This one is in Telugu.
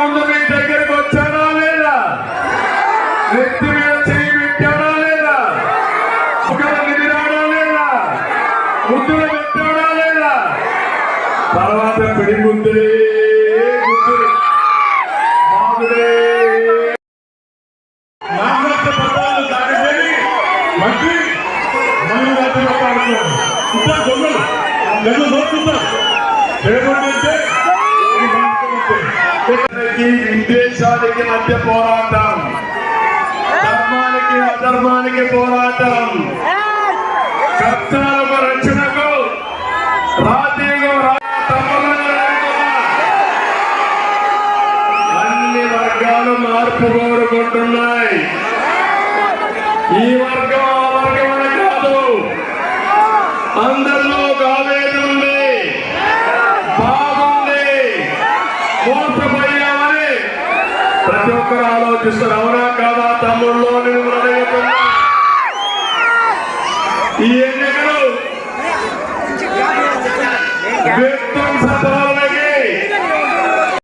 ముందు మీ దగ్గరకు వచ్చానా లేదా? నెత్తి మీద చేయి పెట్టాడా లేదా? ముఖాన్ని విరాడా లేదా? ముద్దులు పెట్టాడా లేదా? తర్వాత పిడి ముద్దులే ముద్దులు. మాదులే నాగరత్న ముఖ్యమంత్రి. విద్వేషానికి మధ్య పోరాటం. ధర్మానికి అధర్మానికి పోరాటం. కష్టాలకు రక్షణకు రాజీవ్ అన్ని వర్గాలు మార్పు కోరుకుంటున్నాయి. ఈ వర్గం ఆ వర్గం అని కాదు. అందరూ ప్రతి ఒక్కరు ఆలోచిస్తారు అవునా కాదా తమ్ముళ్ళు నేను ఈ ఎన్నికలు వ్యక్తం విధ్వంస